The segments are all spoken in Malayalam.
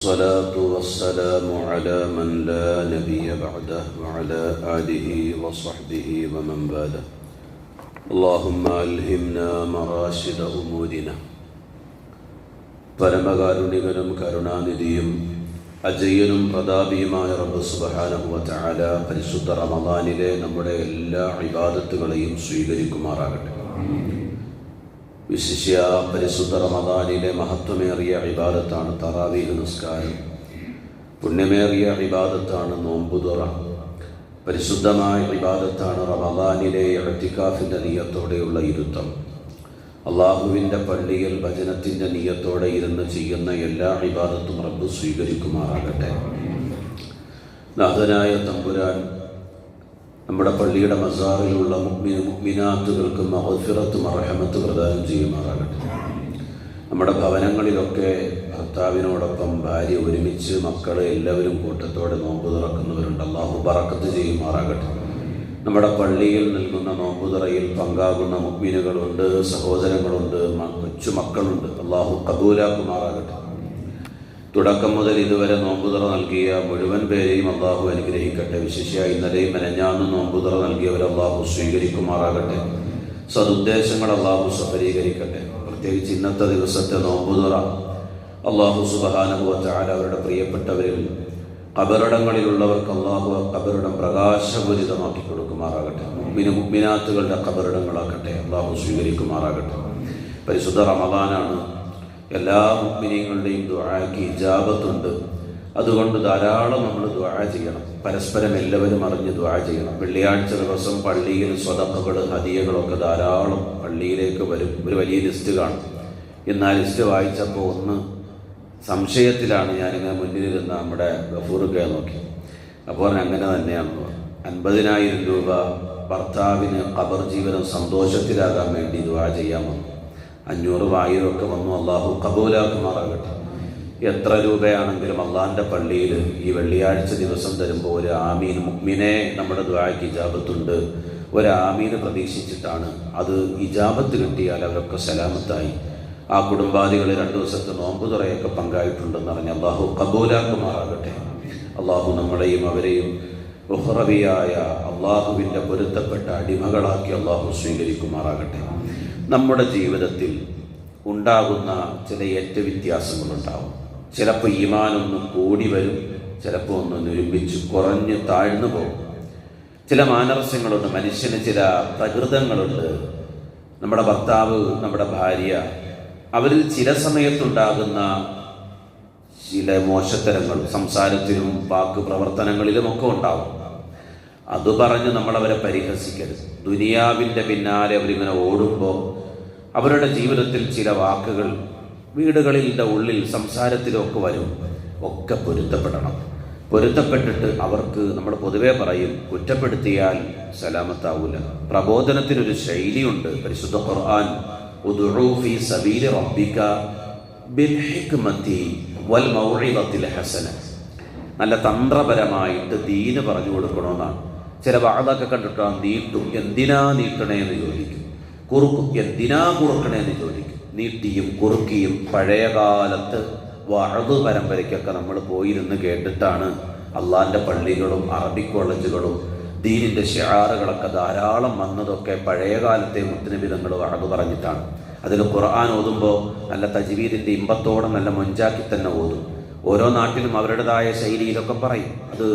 الصلاة والسلام على من لا نبي بعده وعلى آله وصحبه ومن بعده اللهم ألهمنا مراشد أمورنا പരമകാരുണികനും കരുണാനിധിയും അജയ്യനും പ്രതാപിയുമായ റബ്ബ് സുബ്ഹാനഹു വതആല പരിശുദ്ധ റമദാനിലെ നമ്മുടെ എല്ലാ ഇബാദത്തുകളെയും സ്വീകരിക്കുമാറാകട്ടെ വിശിഷ്യ പരിശുദ്ധ റമദാനിലെ മഹത്വമേറിയ വിവാദത്താണ് തറാവീഹ് നിസ്കാരം. പുണ്യമേറിയ വിവാദത്താണ് നോമ്പുതുറ. പരിശുദ്ധമായ വിവാദത്താണ് റമദാനിലെ ഇഴത്തിക്കാഫിന്റെ നീയത്തോടെയുള്ള ഇരുത്തം. അള്ളാഹുവിന്റെ പള്ളിയിൽ ഭജനത്തിന്റെ നീയത്തോടെ ഇരുന്ന് ചെയ്യുന്ന എല്ലാ വിവാദത്തും റബ്ബ് സ്വീകരിക്കുമാറാകട്ടെ. നാഥനായ തമ്പുരാൻ നമ്മുടെ പള്ളിയുടെ മസാറിലുള്ള മുഗ്മിന മുഗ്മിനാത്തുകൾക്ക് മഹഫിറത്ത് മറഹമത്ത് പ്രദാനം ചെയ്യുമാറാകട്ടെ. നമ്മുടെ ഭവനങ്ങളിലൊക്കെ ഭർത്താവിനോടൊപ്പം ഭാര്യ ഒരുമിച്ച് മക്കളെ എല്ലാവരും കൂട്ടത്തോടെ നോമ്പ് തുറക്കുന്നവരുണ്ട്. അള്ളാഹു പറക്കത്ത് ചെയ്യുമാറാകട്ടെ. നമ്മുടെ പള്ളിയിൽ നിൽക്കുന്ന നോമ്പുതറയിൽ പങ്കാകുന്ന മുഗ്മിനുകളുണ്ട് സഹോദരങ്ങളുണ്ട് കൊച്ചു മക്കളുണ്ട് അള്ളാഹു കബൂലാക്കുമാറാകട്ടെ. തുടക്കം മുതൽ ഇതുവരെ നോമ്പുതുറ നൽകിയ മുഴുവൻ പേരെയും അള്ളാഹു അനുഗ്രഹിക്കട്ടെ. വിശേഷിയ ഇന്നലെയും മെനഞ്ഞാന്ന് നോമ്പുതുറ നൽകിയവർ അള്ളാഹു സ്വീകരിക്കുമാറാകട്ടെ. സതുദ്ദേശങ്ങൾ അള്ളാഹു സഫലീകരിക്കട്ടെ. പ്രത്യേകിച്ച് ഇന്നത്തെ ദിവസത്തെ നോമ്പുതുറ അള്ളാഹു സുബഹാനുഭവത്താൽ അവരുടെ പ്രിയപ്പെട്ടവരിൽ കബറിടങ്ങളിലുള്ളവർക്ക് അള്ളാഹു കബറിടം പ്രകാശപൂരിതമാക്കി കൊടുക്കുമാറാകട്ടെ. മുഗ്മിന് മുഗ്മിനാത്തുകളുടെ കബറിടങ്ങളാക്കട്ടെ അള്ളാഹു സ്വീകരിക്കുമാറാകട്ടെ. പരിശുദ്ധ റമദാനാണ് എല്ലാ മുഗ്മിനീങ്ങളുടെയും ദ്വാഴയ്ക്ക് ഇജാബത്തുണ്ട്. അതുകൊണ്ട് ധാരാളം നമ്മൾ ദ്വാഴ ചെയ്യണം. പരസ്പരം എല്ലാവരും അറിഞ്ഞ് ദ്വാഴ ചെയ്യണം. വെള്ളിയാഴ്ച ദിവസം പള്ളിയിൽ സ്വതക്കുകൾ ഹതിയകളൊക്കെ ധാരാളം പള്ളിയിലേക്ക് വരും. ഒരു വലിയ ലിസ്റ്റ് കാണും. എന്നാൽ ലിസ്റ്റ് വായിച്ചപ്പോൾ ഒന്ന് സംശയത്തിലാണ് ഞാനിങ്ങനെ മുന്നിലിരുന്ന നമ്മുടെ ഗഫൂറുക്കെ നോക്കി. അപ്പോൾ അങ്ങനെ തന്നെയാണെന്ന് പറഞ്ഞു. അൻപതിനായിരം രൂപ ഭർത്താവിന് ഖബർ ജീവനം സന്തോഷത്തിലാകാൻ വേണ്ടി ദുവാ ചെയ്യാൻ വന്നു. അഞ്ഞൂറ് വായുവൊക്കെ വന്നു അള്ളാഹു കബൂലാക്കുമാറാകട്ടെ. എത്ര രൂപയാണെങ്കിലും അള്ളാഹിന്റെ പള്ളിയിൽ ഈ വെള്ളിയാഴ്ച ദിവസം തരുമ്പോൾ ഒരു ആമീൻ മുഗ്മിനെ നമ്മുടെ ദ്വായ്ക്ക് ഇജാബത്തുണ്ട്. ഒരു ആമീന് പ്രതീക്ഷിച്ചിട്ടാണ് അത് ഇജാബത്ത് കിട്ടിയാൽ അവരൊക്കെ സലാമത്തായി. ആ കുടുംബാദികൾ രണ്ടു ദിവസത്തെ നോമ്പ് തുറയൊക്കെ പങ്കായിട്ടുണ്ടെന്ന് പറഞ്ഞ് അള്ളാഹു കബൂലാക്കുമാറാകട്ടെ. അള്ളാഹു നമ്മളെയും അവരെയും ഉഹ്റവിയായ അള്ളാഹുവിന്റെ പൊരുത്തപ്പെട്ട അടിമകളാക്കി അള്ളാഹു സ്വീകരിക്കുമാറാകട്ടെ. നമ്മുടെ ജീവിതത്തിൽ ഉണ്ടാകുന്ന ചില ഏറ്റ വ്യത്യാസങ്ങളുണ്ടാവും ചിലപ്പോൾ ഈമാനൊന്ന് കൂടി വരും ചിലപ്പോൾ ഒന്ന് ഒരുമിച്ച് കുറഞ്ഞ് താഴ്ന്നു പോകും. ചില മാനർസ്യങ്ങളുണ്ട് മനുഷ്യന് ചില പ്രകൃതങ്ങളുണ്ട്. നമ്മുടെ ഭർത്താവ് നമ്മുടെ ഭാര്യ അവരിൽ ചില സമയത്തുണ്ടാകുന്ന ചില മോശത്തരങ്ങൾ സംസാരത്തിലും വാക്ക് പ്രവർത്തനങ്ങളിലും ഒക്കെ ഉണ്ടാവും. അത് പറഞ്ഞ് നമ്മളവരെ പരിഹസിക്കരുത്. ദുനിയാവിന്റെ പിന്നാലെ അവരിങ്ങനെ ഓടുമ്പോൾ അവരുടെ ജീവിതത്തിൽ ചില വാക്കുകൾ വീടുകളിന്റെ ഉള്ളിൽ സംസാരത്തിലൊക്കെ വരും. ഒക്കെ പൊരുത്തപ്പെടണം. പൊരുത്തപ്പെട്ടിട്ട് അവർക്ക് നമ്മൾ പൊതുവേ പറയും കുറ്റപ്പെടുത്തിയാൽ സലാമത്താവൂല. പ്രബോധനത്തിനൊരു ശൈലിയുണ്ട്. പരിശുദ്ധ ഖുർആൻ ഉദുറൂഫി സബീലി റബ്ബിക ബിൽ ഹിക്മതി വൽ മൗഇദത്തിൽ ഹസന. നല്ല തന്ത്രപരമായിട്ട് ദീന് പറഞ്ഞു കൊടുക്കണമെന്നാണ് ചില വാതൊക്കെ കണ്ടിട്ടാണ് നീട്ടും. എന്തിനാ നീട്ടണേ എന്ന് ചോദിക്കും. കുറുക്കും എന്തിനാ കുറുക്കണേ എന്ന് ചോദിക്കും. നീട്ടിയും കുറുക്കിയും പഴയ കാലത്ത് വഴത് പരമ്പരയ്ക്കൊക്കെ നമ്മൾ പോയിരുന്ന് കേട്ടിട്ടാണ് അള്ളാന്റെ പള്ളികളും അറബി കോളേജുകളും ദീനിന്റെ ഷിയാറുകളൊക്കെ ധാരാളം വന്നതൊക്കെ പഴയ കാലത്തെ മുത്തനബിതങ്ങൾ വഴത് പറഞ്ഞിട്ടാണ്. അതിൽ ഖുർആൻ ഓതുമ്പോൾ നല്ല തജ്വീദിന്റെ ഇമ്പത്തോടെ നല്ല മൊഞ്ചാക്കി തന്നെ ഓതും. ഓരോ നാട്ടിലും അവരുടേതായ ശൈലിയിലൊക്കെ പറയും. അത്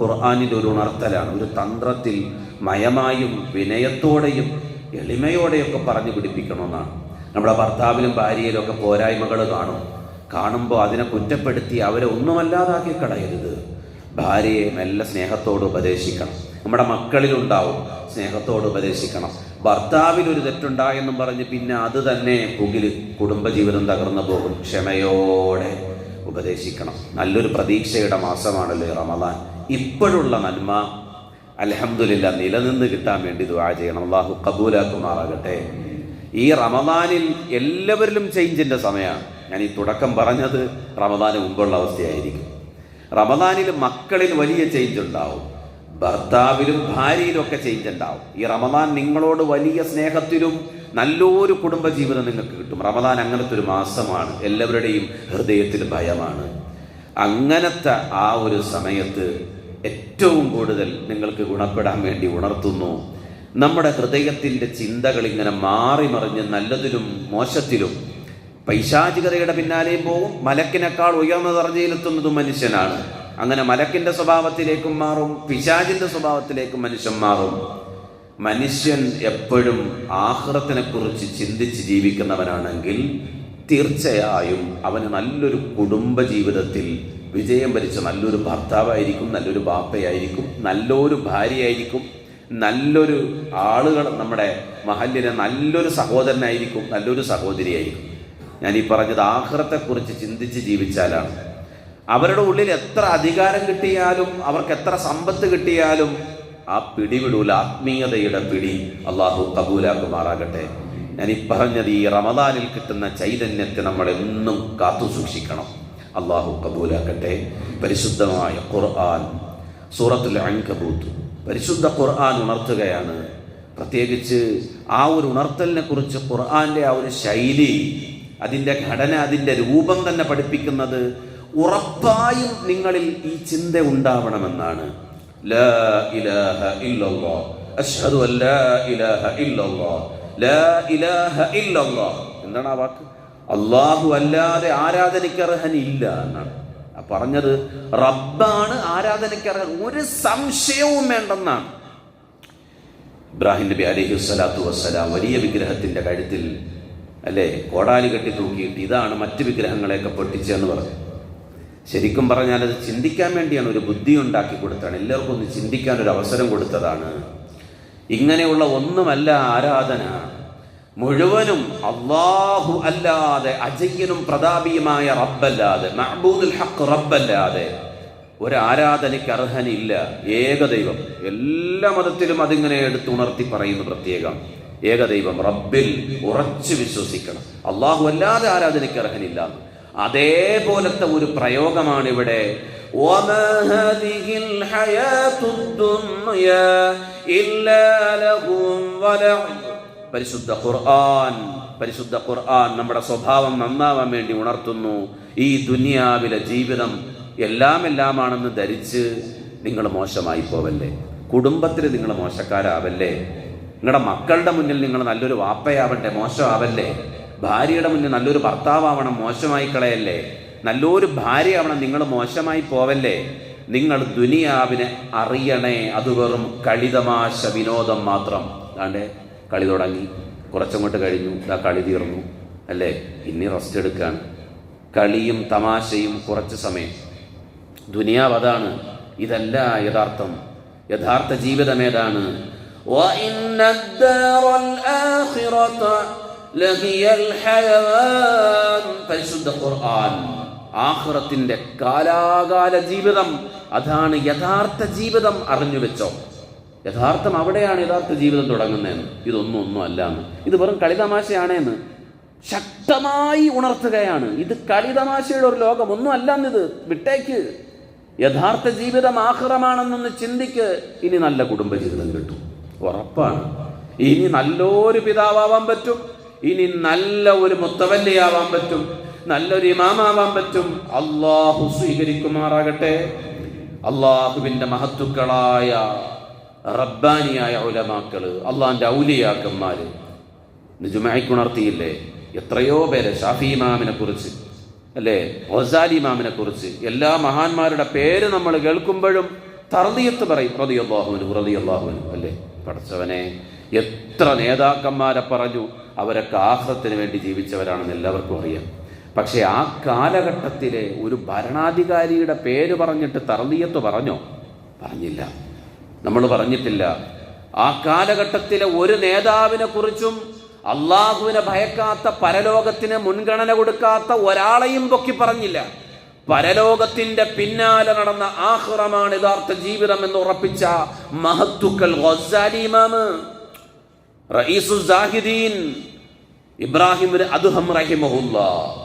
ഖുർആാനിന്റെ ഒരു ഉണർത്തലാണ്. ഒരു തന്ത്രത്തിൽ മയമായും വിനയത്തോടെയും എളിമയോടെയൊക്കെ പറഞ്ഞു പിടിപ്പിക്കണമെന്നാണ്. നമ്മുടെ ഭർത്താവിലും ഭാര്യയിലും ഒക്കെ പോരായ്മകൾ കാണും. കാണുമ്പോൾ അതിനെ കുറ്റപ്പെടുത്തി അവരെ ഒന്നുമല്ലാതാക്കി കളയരുത്. ഭാര്യയെ മെല്ലെ സ്നേഹത്തോട് ഉപദേശിക്കണം. നമ്മുടെ മക്കളിലുണ്ടാവും സ്നേഹത്തോട് ഉപദേശിക്കണം. ഭർത്താവിൽ ഒരു തെറ്റുണ്ടായെന്നും പറഞ്ഞ് പിന്നെ അത് തന്നെ പുകിൽ കുടുംബജീവിതം തകർന്നു പോകും. ക്ഷമയോടെ ഉപദേശിക്കണം. നല്ലൊരു പ്രതീക്ഷയുടെ മാസമാണല്ലേ റമദാൻ. ഇപ്പോഴുള്ള നന്മ അലഹമുല്ല നിലനിന്ന് കിട്ടാൻ വേണ്ടി ദുആ ചെയ്യണം. അള്ളാഹു കബൂലാക്കുമാറാകട്ടെ. ഈ റമദാനിൽ എല്ലാവരിലും ചേഞ്ചിന്റെ സമയമാണ്. ഞാൻ ഈ തുടക്കം പറഞ്ഞത് റമദാന് മുമ്പുള്ള അവസ്ഥയായിരിക്കും. റമദാനിൽ മക്കളിൽ വലിയ ചേഞ്ച് ഉണ്ടാവും. ഭർത്താവിലും ഭാര്യയിലും ഒക്കെ ചേഞ്ച് ഉണ്ടാവും. ഈ റമദാൻ നിങ്ങളോട് വലിയ സ്നേഹത്തിലും നല്ലൊരു കുടുംബജീവിതം നിങ്ങൾക്ക് കിട്ടും. റമദാൻ അങ്ങനത്തെ ഒരു മാസമാണ്. എല്ലാവരുടെയും ഹൃദയത്തിൽ ഭയമാണ്. അങ്ങനത്തെ ആ ഒരു സമയത്ത് ഏറ്റവും കൂടുതൽ നിങ്ങൾക്ക് ഗുണപ്പെടാൻ വേണ്ടി ഉണർത്തുന്നു. നമ്മുടെ ഹൃദയത്തിന്റെ ചിന്തകൾ ഇങ്ങനെ മാറി മറിഞ്ഞ് നല്ലതിലും മോശത്തിലും പൈശാചികതയുടെ പിന്നാലെയും പോകും. മലക്കിനേക്കാൾ ഉയർന്ന ദർജയിലെത്തുന്നതും മനുഷ്യനാണ്. അങ്ങനെ മലക്കിന്റെ സ്വഭാവത്തിലേക്കും മാറും പിശാചിന്റെ സ്വഭാവത്തിലേക്കും മനുഷ്യൻ മാറും. മനുഷ്യൻ എപ്പോഴും ആഹ്റത്തിനെക്കുറിച്ച് ചിന്തിച്ച് ജീവിക്കുന്നവനാണെങ്കിൽ തീർച്ചയായും അവന് നല്ലൊരു കുടുംബ ജീവിതത്തിൽ വിജയം ഭരിച്ച നല്ലൊരു ഭർത്താവായിരിക്കും നല്ലൊരു ബാപ്പയായിരിക്കും നല്ലൊരു ഭാര്യയായിരിക്കും നല്ലൊരു ആളുകൾ നമ്മുടെ മഹല്ലിനെ നല്ലൊരു സഹോദരനായിരിക്കും നല്ലൊരു സഹോദരിയായിരിക്കും. ഞാൻ ഈ പറഞ്ഞത് ആഹ്റത്തെക്കുറിച്ച് ചിന്തിച്ച് ജീവിച്ചാലാണ്. അവരുടെ ഉള്ളിൽ എത്ര അധികാരം കിട്ടിയാലും അവർക്ക് എത്ര സമ്പത്ത് കിട്ടിയാലും ആ പിടിവിടൂല ആത്മീയതയുടെ പിടി അള്ളാഹു കബൂലാക്കുമാറാകട്ടെ. ഞാൻ ഈ പറഞ്ഞത് ഈ റമദാനിൽ കിട്ടുന്ന ചൈതന്യത്തെ നമ്മൾ എന്നും കാത്തു സൂക്ഷിക്കണം അള്ളാഹു കബൂലാക്കട്ടെ. പരിശുദ്ധമായ ഖുർആൻ സൂറത്തുൽ അൻകബൂത്ത്. പരിശുദ്ധ ഖുർആൻ ഉണർത്തുകയാണ്. പ്രത്യേകിച്ച് ആ ഒരു ഉണർത്തലിനെ കുറിച്ച് ഖുർആന്റെ ആ ഒരു ശൈലി അതിന്റെ ഘടന അതിന്റെ രൂപം തന്നെ പഠിപ്പിക്കുന്നത് ഉറപ്പായും നിങ്ങളിൽ ഈ ചിന്ത ഉണ്ടാവണമെന്നാണ്. എന്താണ് ആ വാക്ക്? അള്ളാഹു അല്ലാതെ ആരാധനയ്ക്ക് ഇല്ല എന്നാണ് പറഞ്ഞത് റബ്ബാണ് ആരാധനയ്ക്കർഹൻ. ഒരു സംശയവും വേണ്ടെന്നാണ്. ഇബ്രാഹിം നബി അലഹി സ്വലാത്തു വസ്സലാം വലിയ വിഗ്രഹത്തിന്റെ കഴുത്തിൽ അല്ലേ കോടാലി കെട്ടി തൂക്കിയിട്ട് ഇതാണ് മറ്റു വിഗ്രഹങ്ങളെയൊക്കെ പൊട്ടിച്ചെന്ന് പറഞ്ഞു. ശരിക്കും പറഞ്ഞാൽ അത് ചിന്തിക്കാൻ വേണ്ടിയാണ് ഒരു ബുദ്ധി ഉണ്ടാക്കി കൊടുത്താണ് എല്ലാവർക്കും ഒന്ന് ചിന്തിക്കാൻ ഒരു അവസരം കൊടുത്തതാണ്. ഇങ്ങനെയുള്ള ഒന്നുമല്ല ആരാധന. മുഴുവനും അള്ളാഹു അല്ലാതെ അജയ്യനും പ്രതാപിയുമായ റബ്ബല്ലാതെ മഹബൂദുൽ ഹക്ക് റബ്ബല്ലാതെ ഒരാരാധനയ്ക്ക് അർഹനില്ല. ഏകദൈവം എല്ലാ മതത്തിലും അതിങ്ങനെ എടുത്തുണർത്തി പറയുന്നു പ്രത്യേകം. ഏകദൈവം റബ്ബിൽ ഉറച്ചു വിശ്വസിക്കണം. അള്ളാഹു അല്ലാതെ ആരാധനയ്ക്ക് അർഹനില്ല. അതേപോലത്തെ ഒരു പ്രയോഗമാണ് ഇവിടെ ഇല്ല ലഹും പരിശുദ്ധ ഖുർആൻ പരിശുദ്ധ ഖുർആൻ നമ്മുടെ സ്വഭാവം നന്നാവാൻ വേണ്ടി ഉണർത്തുന്നു. ഈ ദുനിയാവിലെ ജീവിതം എല്ലാം എല്ലാമാണെന്ന് ധരിച്ച് നിങ്ങൾ മോശമായി പോവല്ലേ? കുടുംബത്തിൽ നിങ്ങൾ മോശക്കാരാവല്ലേ? നിങ്ങളുടെ മക്കളുടെ മുന്നിൽ നിങ്ങൾ നല്ലൊരു വാപ്പയാവണ്ടേ? മോശമാവല്ലേ? ഭാര്യയുടെ മുന്നിൽ നല്ലൊരു ഭർത്താവണം മോശമായി കളയല്ലേ? നല്ലൊരു ഭാര്യയാവണം? നിങ്ങൾ മോശമായി പോവല്ലേ? നിങ്ങൾ ദുനിയാവിനെ അറിയണേ അത് വെറും കളിതമാശ വിനോദം മാത്രം. അതാണ്ടേ കളി തുടങ്ങി. കുറച്ചങ്ങോട്ട് കഴിഞ്ഞു. ഇതാ കളി തീർന്നു. അല്ലേ? ഇനി റെസ്റ്റ് എടുക്കാൻ. കളിയും തമാശയും കുറച്ച് സമയം. ദുനിയാവ് അതാണ്. ഇതല്ല യഥാർത്ഥം. യഥാർത്ഥ ജീവിതം ഏതാണ്? പരിശുദ്ധ ഖുർആൻ. കാലാകാല ജീവിതം അതാണ് യഥാർത്ഥ ജീവിതം അറിഞ്ഞു വെച്ചോ യഥാർത്ഥം അവിടെയാണ് യഥാർത്ഥ ജീവിതം തുടങ്ങുന്നതെന്ന്. ഇതൊന്നും ഒന്നും അല്ല എന്ന്. ഇത് വെറും കളിതമാശയാണ് എന്ന് ശക്തമായി ഉണർത്തുകയാണ്. ഇത് കളിതമാശയുടെ ഒരു ലോകം. ഒന്നും അല്ലാന്നിത് വിട്ടേക്ക്. യഥാർത്ഥ ജീവിതം ആഹ്റമാണെന്നൊന്ന് ചിന്തിക്ക്. ഇനി നല്ല കുടുംബജീവിതം കിട്ടും. ഉറപ്പാണ്. ഇനി നല്ലൊരു പിതാവാൻ പറ്റും. ഇനി നല്ല ഒരു മുത്തവല്ലിയാവാൻ പറ്റും. നല്ലൊരു ഇമാമാവാൻ പറ്റും. അള്ളാഹു സ്വീകരിക്കുമാറാകട്ടെ. അള്ളാഹുവിന്റെ മഹത്തുക്കളായ റബ്ബാനിയായ ഉലമാക്കൾ അള്ളാഹിന്റെ ഔലിയാക്കന്മാര്. ജുമായിക്കുണർത്തിയില്ലേ എത്രയോ പേര് ഷാഫി ഇമാമിനെ കുറിച്ച് അല്ലേ? ഒസാലി ഇമാമിനെ കുറിച്ച്. എല്ലാ മഹാന്മാരുടെ പേര് നമ്മൾ കേൾക്കുമ്പോഴും തറുതിയത്ത് പറയും. റതിയല്ലാഹുവിന് റതിയല്ലാഹുവിന് അല്ലേ? പഠിച്ചവനെ എത്ര നേതാക്കന്മാരെ പറഞ്ഞു. അവരൊക്കെ ആഹ്ലത്തിന് വേണ്ടി ജീവിച്ചവരാണെന്ന് എല്ലാവർക്കും അറിയാം. പക്ഷേ ആ കാലഘട്ടത്തിലെ ഒരു ഭരണാധികാരിയുടെ പേര് പറഞ്ഞിട്ട് തറുതിയത്ത് പറഞ്ഞോ? പറഞ്ഞില്ല. നമ്മൾ പറഞ്ഞിട്ടില്ല. ആ കാലഘട്ടത്തിലെ ഒരു നേതാവിനെ കുറിച്ചും അള്ളാഹുവിനെ ഭയക്കാത്ത പരലോകത്തിന് മുൻഗണന കൊടുക്കാത്ത ഒരാളെയും പൊക്കി പറഞ്ഞില്ല. പരലോകത്തിന്റെ പിന്നാലെ നടന്ന ആഹ്റമാണ് യഥാർത്ഥ ജീവിതം എന്ന് ഉറപ്പിച്ച മഹത്തുക്കൾ ഇബ്രാഹിം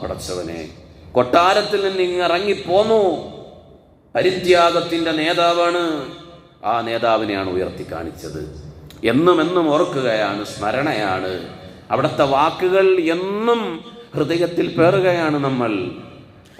പടച്ചവനെ കൊട്ടാരത്തിൽ നിന്ന് ഇറങ്ങി പോന്നു പരിത്യാഗത്തിന്റെ നേതാവാണ്. ആ നേതാവിനെയാണ് ഉയർത്തി കാണിച്ചത്. എന്നും എന്നും ഓർക്കുകയാണ് സ്മരണയാണ്. അവിടുത്തെ വാക്കുകൾ എന്നും ഹൃദയത്തിൽ പേറുകയാണ് നമ്മൾ.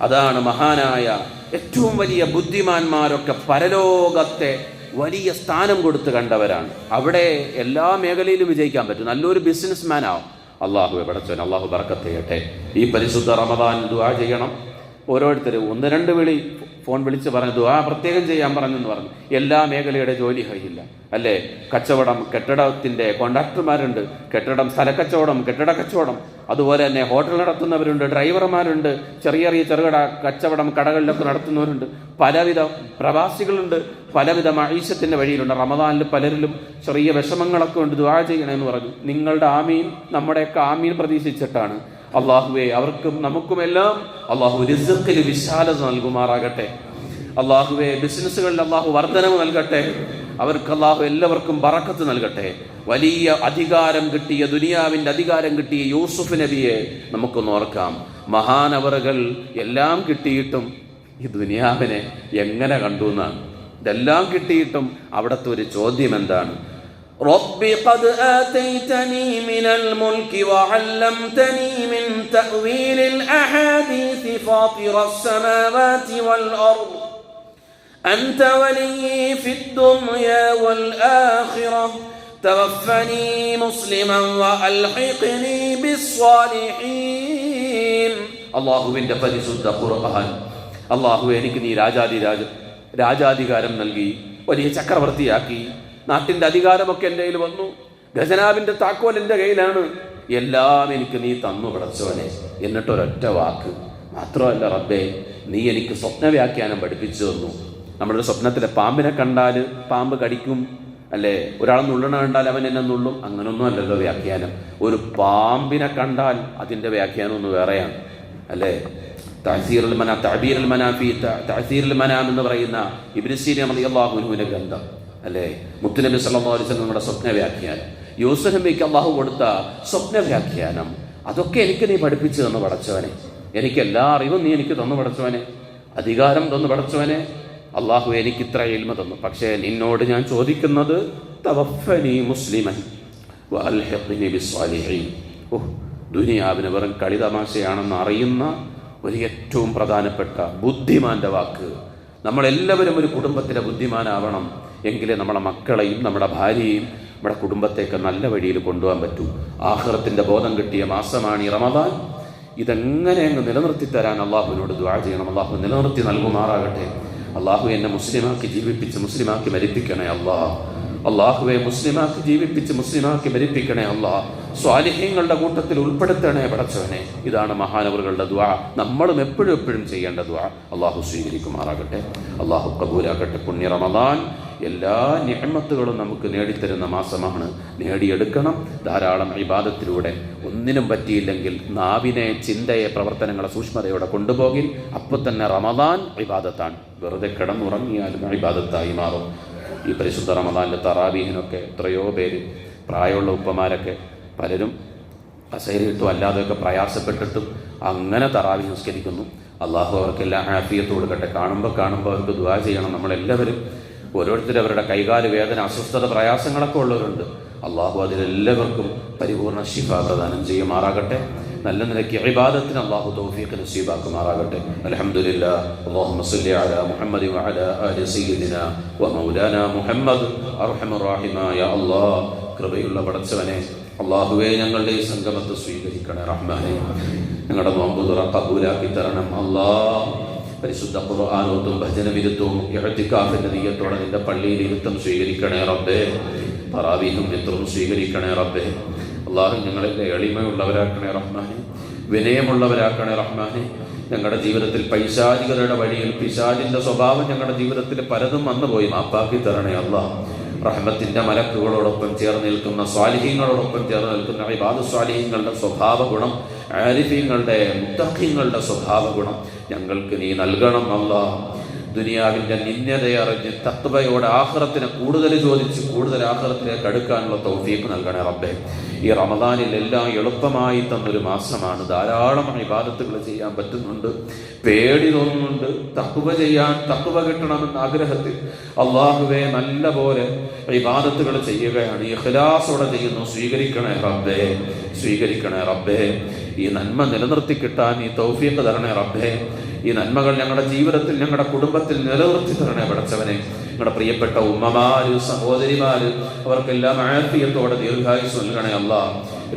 അതാണ് മഹാനായ ഏറ്റവും വലിയ ബുദ്ധിമാന്മാരൊക്കെ പരലോകത്തെ വലിയ സ്ഥാനം കൊടുത്ത് കണ്ടവരാണ്. അവിടെ എല്ലാ മേഖലയിലും വിജയിക്കാൻ പറ്റും. നല്ലൊരു ബിസിനസ് മാൻ ആവും. അള്ളാഹു എവിടെ അള്ളാഹു ബർക്കത്ത് ഈ പരിശുദ്ധ റമദാൻ ദുആ ചെയ്യണം. ഓരോരുത്തരും ഒന്ന് രണ്ട് വിളി ഫോൺ വിളിച്ച് പറഞ്ഞു ആ പ്രത്യേകം ചെയ്യാൻ പറഞ്ഞു എന്ന് പറഞ്ഞു. എല്ലാ മേഖലയുടെ ജോലി കഴിയില്ല. അല്ലേ? കച്ചവടം കെട്ടിടത്തിന്റെ കോൺട്രാക്ടർമാരുണ്ട്. കെട്ടിടം സ്ഥലക്കച്ചവടം കെട്ടിട കച്ചവടം. അതുപോലെ തന്നെ ഹോട്ടൽ നടത്തുന്നവരുണ്ട് ഡ്രൈവർമാരുണ്ട് ചെറിയ ചെറിയ ചെറുകിട കച്ചവടം കടകളിലൊക്കെ നടത്തുന്നവരുണ്ട്. പലവിധ പ്രവാസികളുണ്ട് പലവിധ മഹീഷത്തിന്റെ വഴിയിലുണ്ട്. റമദാനിൽ പലരിലും ചെറിയ വിഷമങ്ങളൊക്കെ ഉണ്ട് ദുആ ചെയ്യണമെന്ന് പറഞ്ഞു. നിങ്ങളുടെ ആമീൻ നമ്മുടെയൊക്കെ ആമീൻ പ്രതീക്ഷിച്ചിട്ടാണ് അള്ളാഹുവെ അവർക്കും നമുക്കുമെല്ലാം അള്ളാഹു റിസക്കിൽ വിശാലത നൽകുമാറാകട്ടെ. അള്ളാഹുവെ ബിസിനസ്സുകളിൽ അള്ളാഹു വർധനവ് നൽകട്ടെ. അവർക്ക് അള്ളാഹു എല്ലാവർക്കും ബറക്കത്ത് നൽകട്ടെ. വലിയ അധികാരം കിട്ടിയ ദുനിയാവിന്റെ അധികാരം കിട്ടിയ യൂസുഫ് നബിയെ നമുക്കൊന്ന് ഓർക്കാം. മഹാനവറുകൾ എല്ലാം കിട്ടിയിട്ടും ഈ ദുനിയാവിനെ എങ്ങനെ കണ്ടു എന്നാണ് ഇതെല്ലാം കിട്ടിയിട്ടും അവിടുത്തെ ഒരു ചോദ്യം എന്താണ്? رب قد آتيتني من الملك وعلمتني من تأويل الأحاديث فاطر السماوات والأرض أنت ولي في الدنيا والآخرة توفني مسلما وألحقني بالصالحين الله من പരിശുദ്ധ ഖുർആൻ അള്ളാഹു എനിക്ക് നീ രാജാതി രാജ രാജാധികാരം നൽകി വലിയ ചക്രവർത്തിയാക്കി നാട്ടിന്റെ അധികാരമൊക്കെ എന്റെ കയ്യിൽ വന്നു. ഖജനാവിന്റെ താക്കോൽ എന്റെ കയ്യിലാണ്. എല്ലാം എനിക്ക് നീ തന്നു പടച്ചവനെ. എന്നിട്ടൊരൊറ്റ വാക്ക്. മാത്രമല്ല റബ്ബേ നീ എനിക്ക് സ്വപ്ന വ്യാഖ്യാനം പഠിപ്പിച്ചു തന്നു. നമ്മുടെ സ്വപ്നത്തിലെ പാമ്പിനെ കണ്ടാൽ പാമ്പ് കടിക്കും. അല്ലേ? ഒരാൾ നുള്ളണ കണ്ടാൽ അവൻ എന്നെ നുള്ളും. അങ്ങനൊന്നും അല്ലല്ലോ വ്യാഖ്യാനം. ഒരു പാമ്പിനെ കണ്ടാൽ അതിന്റെ വ്യാഖ്യാനം ഒന്ന് വേറെയാണ്. അല്ലേ? തഹസീറുൽ മന തബീറുൽ മനാഫി തഹസീറുൽ മനാം എന്ന് പറയുന്ന ഇബ്രിസീരി അള്ളാഹുനുവിന്റെ ഗ്രന്ഥം. അല്ലേ? മുത്തുനബി വസല്ലം നമ്മുടെ സ്വപ്ന വ്യാഖ്യാനം. യൂസഫ് അള്ളാഹു കൊടുത്ത സ്വപ്ന വ്യാഖ്യാനം അതൊക്കെ എനിക്ക് നീ പഠിപ്പിച്ചു തന്നു പടച്ചവനെ. എനിക്ക് എല്ലാ അറിവും നീ എനിക്ക് തന്നു പടച്ചവനെ. അധികാരം തന്നു പടച്ചവനെ. അള്ളാഹു എനിക്ക് ഇത്ര എൽമ തന്നു. പക്ഷേ നിന്നോട് ഞാൻ ചോദിക്കുന്നത് മുസ്ലിമൻ ദുനിയാവിന് വെറും കളി തമാശയാണെന്ന് അറിയുന്ന ഒരു ഏറ്റവും പ്രധാനപ്പെട്ട ബുദ്ധിമാന്റെ വാക്ക്. നമ്മളെല്ലാവരും ഒരു കുടുംബത്തിലെ ബുദ്ധിമാനാവണം. എങ്കിലേ നമ്മുടെ മക്കളെയും നമ്മുടെ ഭാര്യയെയും നമ്മുടെ കുടുംബത്തേക്ക് നല്ല വഴിയിൽ കൊണ്ടുപോകാൻ പറ്റൂ. ആഹ്റത്തിന്റെ ബോധം കിട്ടിയ മാസമാണ് ഈ റമദാൻ. ഇതെങ്ങനെ അങ്ങ് നിലനിർത്തി തരാൻ അള്ളാഹുവിനോട് ദ്വാ ചെയ്യണം. അള്ളാഹു നിലനിർത്തി നൽകുമാറാകട്ടെ. അള്ളാഹു എന്നെ മുസ്ലിമാക്കി ജീവിപ്പിച്ച് മുസ്ലിമാക്കി മരിപ്പിക്കണേ അള്ളാഹ്. അള്ളാഹുവെ മുസ്ലിമാക്കി ജീവിപ്പിച്ച് മുസ്ലിമാക്കി മരിപ്പിക്കണേ അള്ളാഹ് സ്വാലിഹ്യങ്ങളുടെ കൂട്ടത്തിൽ ഉൾപ്പെടുത്തണേ പടച്ചവനെ. ഇതാണ് മഹാനവറുകളുടെ ദ്വാ നമ്മളും എപ്പോഴും എപ്പോഴും ചെയ്യേണ്ട ദ്വാ അള്ളാഹു സ്വീകരിക്കുമാറാകട്ടെ. അള്ളാഹു കബൂലാകട്ടെ പുണ്യ റമദാൻ. എല്ലാ നിഹമ്മത്തുകളും നമുക്ക് നേടിത്തരുന്ന മാസമാണ്. നേടിയെടുക്കണം. ധാരാളം വിവാദത്തിലൂടെ ഒന്നിനും പറ്റിയില്ലെങ്കിൽ നാവിനെ ചിന്തയെ പ്രവർത്തനങ്ങളെ സൂക്ഷ്മതയോടെ കൊണ്ടുപോകിൽ അപ്പോൾ തന്നെ റമദാൻ വിവാദത്താണ് വെറുതെ കിടന്നുറങ്ങിയാലും വിവാദത്തായി മാറും. ഈ പരിശുദ്ധ റമദാന്റെ തറാബീഹിനൊക്കെ എത്രയോ പേര് പ്രായമുള്ള ഉപ്പമാരൊക്കെ പലരും അസൈലിട്ടും അല്ലാതെയൊക്കെ പ്രയാസപ്പെട്ടിട്ടും അങ്ങനെ തറാവി സംസ്കരിക്കുന്നു അള്ളാഹു അവർക്കെല്ലാം ഹാഫിയത്ത് കൊടുക്കട്ടെ. കാണുമ്പോൾ കാണുമ്പോൾ അവർക്ക് ദുവാ ചെയ്യണം. നമ്മളെല്ലാവരും ഓരോരുത്തരും അവരുടെ കൈകാൽ വേദന അസ്വസ്ഥത പ്രയാസങ്ങളൊക്കെ ഉള്ളവരുണ്ട്. അള്ളാഹു അതിലെല്ലാവർക്കും പരിപൂർണ ശിഫ പ്രദാനം ചെയ്യുമാറാകട്ടെ. നല്ല നിലയ്ക്ക് ഇബാദത്തിന് അള്ളാഹു തൗഫീഖ് നസീബാക്കുമാറാകട്ടെ. അൽഹംദുലില്ലാ അല്ലാഹുമ്മ സ്വല്ലി അലാ മുഹമ്മദി വഅലാ ആലി സയ്യിദിനാ വമൗലാനാ മുഹമ്മദ്. അർഹമർ റഹീമായ അല്ലാഹ്. കൃപയുള്ള പടച്ചവനെ അള്ളാഹുവെ ഞങ്ങളുടെ ഈ സംഗമത്തെ സ്വീകരിക്കണേ റഹ്മാനെ. ഞങ്ങളുടെ നോമ്പ് തുറ കബൂലാക്കി തരണം. അള്ളാ പരിശുദ്ധ ഖുർആാനോത്തും ഭജനവിരുദ്ധവും ഇഹത്തിക്കാഫിന്റെ നീയത്തോടെ നിന്റെ പള്ളിയിൽ ഇരുത്തം സ്വീകരിക്കണേ റബ്ബേ. പറാവീഹും മിത്രവും സ്വീകരിക്കണേ റബ്ബേ. അള്ളാഹു ഞങ്ങളെ എളിമയുള്ളവരാക്കണേ റഹ്മാനെ വിനയമുള്ളവരാക്കണേ റഹ്മാനെ. ഞങ്ങളുടെ ജീവിതത്തിൽ പൈശാചികതയുടെ വഴിയിൽ പിശാചിന്റെ സ്വഭാവം ഞങ്ങളുടെ ജീവിതത്തിൽ പലതും വന്നുപോയി. മാപ്പാക്കി തരണേ അള്ളാഹ് റഹ്മത്തിന്റെ മലക്കുകളോടൊപ്പം ചേർന്ന് നിൽക്കുന്ന സ്വാലിഹ്യങ്ങളോടൊപ്പം ചേർന്ന് നിൽക്കുന്ന ഇബാദു സ്വാലിഹ്യങ്ങളുടെ സ്വഭാവ ഗുണം ആരിഫ്യങ്ങളുടെ മുത്തഹ്യങ്ങളുടെ സ്വഭാവ ഗുണം ഞങ്ങൾക്ക് നീ നൽകണം അല്ലാ ദുനിയാവിന്റെ നിന്യതയറിഞ്ഞ് തത്വയോടെ ആഹ്റത്തിനെ കൂടുതൽ ചോദിച്ച് കൂടുതൽ ആഹ്റത്തിലേക്ക് അടുക്കാനുള്ള തൗഫീഖ് നൽകണേ റബ്ബെ. ഈ റമദാനിൽ എല്ലാം എളുപ്പമായി തന്നൊരു മാസമാണ്. ധാരാളം ഇബാദത്തുകൾ ചെയ്യാൻ പറ്റുന്നുണ്ട്. പേടി തോന്നുന്നുണ്ട്. തക്കുവ ചെയ്യാൻ തക്കുവ കിട്ടണമെന്ന ആഗ്രഹത്തിൽ അള്ളാഹുവെ നല്ല പോലെ ഇബാദത്തുകൾ ചെയ്യുകയാണ്. ഇഖ്ലാസോടെ ചെയ്യുന്നു. സ്വീകരിക്കണേ റബ്ബേ. സ്വീകരിക്കണേ റബ്ബേ. ഈ നന്മ നിലനിർത്തി കിട്ടാൻ ഈ തൗഫീഖ് തരണേ റബ്ബേ. ഈ നന്മകൾ ഞങ്ങളുടെ ജീവിതത്തിൽ ഞങ്ങളുടെ കുടുംബത്തിൽ നിലനിർത്തി തരണേ പടച്ചവനെ. ഞങ്ങളുടെ പ്രിയപ്പെട്ട ഉമ്മമാര് സഹോദരിമാര് അവർക്കെല്ലാം ആഫിയത്തോടെ ദീർഘായുസ് നൽകണേ അല്ല.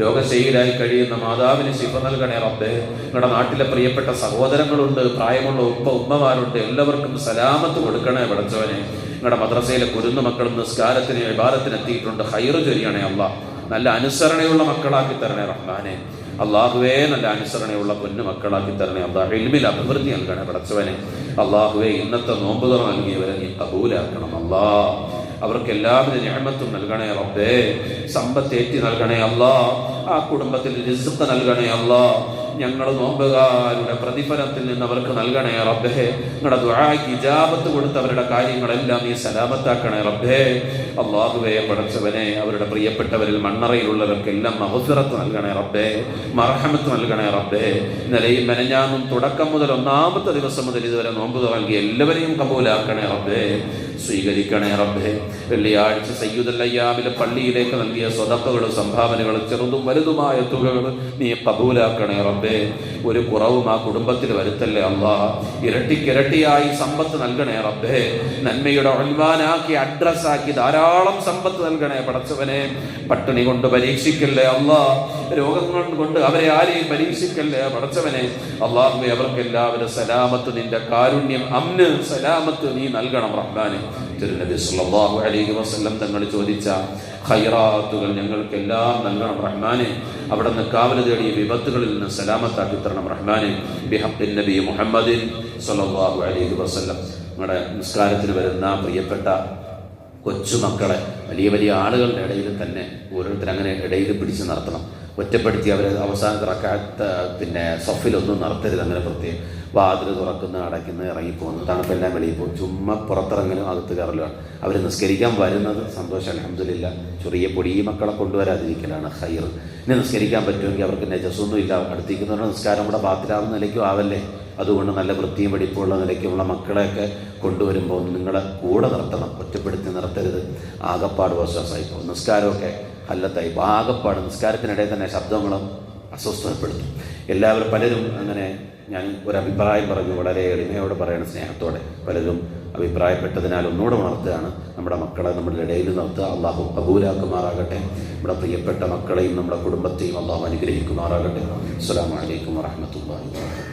രോഗശൈലായി കഴിയുന്ന മാതാവിന് ശിഫ നൽകണേ റബ്ബേ. ഞങ്ങളുടെ നാട്ടിലെ പ്രിയപ്പെട്ട സഹോദരങ്ങളുണ്ട് പ്രായമുള്ള ഉപ്പ ഉമ്മമാരുണ്ട് എല്ലാവർക്കും സലാമത്ത് കൊടുക്കണേ പടച്ചവനെ. നിങ്ങളുടെ മദ്രസയിലെ കുരുന്നു മക്കളും നിസ്കാരത്തിന് വിഭാഗത്തിന് എത്തിയിട്ടുണ്ട്. ഹൈറ് ചൊരിയണേ അല്ല. നല്ല അനുസരണയുള്ള മക്കളാക്കി തരണേ റഹ്മാനെ. അള്ളാഹുവേ നല്ല അനുസരണയുള്ള പൊന്നു മക്കളാക്കി തരണേ. അള്ളാഹു എൽമിൽ അഭിവൃദ്ധി നൽകണേ പടച്ചവനെ. അള്ളാഹുവേ ഇന്നത്തെ നോമ്പുകൾ നൽകിയവരെ നീ കബൂലാക്കണം. അള്ളാ അവർക്ക് എല്ലാവരും ഞാമത്തും നൽകണേ റബ്ബേ. സമ്പത്തേറ്റി നൽകണേ അല്ലാ ആ കുടുംബത്തിൽ റിസ്ക് നൽകണേ അല്ലാ ഞങ്ങൾ നോമ്പുകാരുടെ പ്രതിഫലത്തിൽ നിന്ന് അവർക്ക് നൽകണേ റബ്ബേ. നിങ്ങളുടെ ദുആക്ക് ഇജാബത്ത് കൊടുത്ത് അവരുടെ കാര്യങ്ങളെല്ലാം നീ സലാമത്താക്കണേ റബ്ബേ. അള്ളാഹുവേ പടച്ചവനെ അവരുടെ പ്രിയപ്പെട്ടവരിൽ മണ്ണറയിലുള്ളവർക്കെല്ലാം മഹുസിറത്ത് നൽകണേ റബ്ബേ. മർഹമത്ത് നൽകണേ റബ്ബേ. ഇന്നലെയും മെനഞ്ഞാന്നും തുടക്കം മുതൽ ഒന്നാമത്തെ ദിവസം മുതൽ ഇതുവരെ നോമ്പ് നൽകി എല്ലാവരെയും കബൂലാക്കണേ റബ്ബേ. സ്വീകരിക്കണേ റബ്ബേ. വെള്ളിയാഴ്ച സയ്യുദല്ലയ്യാമിലെ പള്ളിയിലേക്ക് നൽകിയ സ്വതപ്പുകളും സംഭാവനകളും ചെറുതും വലുതുമായ തുകകൾ നീ കബൂലാക്കണേ റബ്ബേ. ഒരു കുറവും ആ കുടുംബത്തിൽ വരുത്തല്ലേ ഇരട്ടി ഇരട്ടിക്കിരട്ടിയായി സമ്പത്ത് നൽകണേ റബ്ബേ. നന്മയുടെ ഒൻവാനാക്കി അഡ്രസ്സാക്കി ധാരാളം സമ്പത്ത് നൽകണേ പടച്ചവനെ. പട്ടിണി കൊണ്ട് പരീക്ഷിക്കല്ലേ അള്ളാ രോഗങ്ങൾ കൊണ്ട് അവരെ ആരെയും പരീക്ഷിക്കല്ലേ പടച്ചവനെ? അള്ളാഹുവെ അവർക്ക് എല്ലാവരും സലാമത്ത് നിന്റെ കാരുണ്യം അമ്ന് സലാമത്ത് നീ നൽകണം റഹ്മാനെ തിരുനബി സല്ലല്ലാഹു അലൈഹി വസല്ലം തങ്ങൾ ചോദിച്ച ഖൈറാത്തുകൾ. ഞങ്ങൾക്കെല്ലാം നൽകണം റഹ്മാനെ. അവിടെ നിന്ന് കാവൽ തേടിയ വിപത്തുകളിൽ നിന്ന് സലാമത്താക്കി തരണം റഹ്മാനെ. ബിഹബ്ദിൻ നബി മുഹമ്മദിൻ സല്ലല്ലാഹു അലൈഹി വസ്ലം നമ്മുടെ നിസ്കാരത്തിൽ വരുന്ന പ്രിയപ്പെട്ട കൊച്ചുമക്കളെ വലിയ വലിയ ആളുകളുടെ ഇടയിൽ തന്നെ ഓരോരുത്തർ അങ്ങനെ ഇടയിൽ പിടിച്ചു നിർത്തണം ഒറ്റപ്പെടുത്തി അവർ അവസാന റക്കാത്ത പിന്നെ സഫിലൊന്നും നടത്തരുത് അങ്ങനെ പ്രത്യേകം. വാതിൽ തുറക്കുന്ന അടയ്ക്കുന്ന ഇറങ്ങിപ്പോകുന്നു. തണുപ്പെല്ലാം വെളിയിൽ പോകും. ചുമ്മാ പുറത്തിറങ്ങലും അകത്ത് കയറലുമാണ്. അവർ നിസ്കരിക്കാൻ വരുന്നത് സന്തോഷം അലഹമില്ല ചെറിയ പൊടി മക്കളെ കൊണ്ടുവരാതിരിക്കലാണ് ഹൈർ ഇനി നിസ്കരിക്കാൻ പറ്റുമെങ്കിൽ അവർക്ക് നെജസ്സൊന്നും ഇല്ല. അടുത്തിരിക്കുന്നവരുടെ നിസ്കാരം കൂടെ ബാത്തിലാവുന്ന നിലയ്ക്കും ആവല്ലേ? അതുകൊണ്ട് നല്ല വൃത്തിയും വെടിപ്പുള്ള നിലയ്ക്കുമുള്ള മക്കളെയൊക്കെ കൊണ്ടുവരുമ്പോൾ നിങ്ങളെ കൂടെ നിർത്തണം. ഒറ്റപ്പെടുത്തി നിർത്തരുത്. ആകപ്പാട് വശ്വാസമായിപ്പോൾ നിസ്കാരമൊക്കെ ഹല്ലത്തായി ഭാഗപ്പാട് നിസ്കാരത്തിനിടയിൽ തന്നെ ശബ്ദങ്ങളും അസ്വസ്ഥതപ്പെടുത്തും. എല്ലാവരും പലരും അങ്ങനെ ഞാൻ ഒരു അഭിപ്രായം പറഞ്ഞു വളരെ എളിമയോട് പറയണ സ്നേഹത്തോടെ. പലരും അഭിപ്രായപ്പെട്ടതിനാൽ ഒന്നുകൂടെ ഉണർത്തുകയാണ്. നമ്മുടെ മക്കളെ നമ്മുടെ ഇടയിൽ നിർത്തുക. അള്ളാഹു കബൂലാക്കുമാറാകട്ടെ. നമ്മുടെ പ്രിയപ്പെട്ട മക്കളെയും നമ്മുടെ കുടുംബത്തെയും അള്ളാഹു അനുഗ്രഹിക്കുമാറാകട്ടെ. അസ്സാം വലൈക്കും വാഹമത്തല്ലാ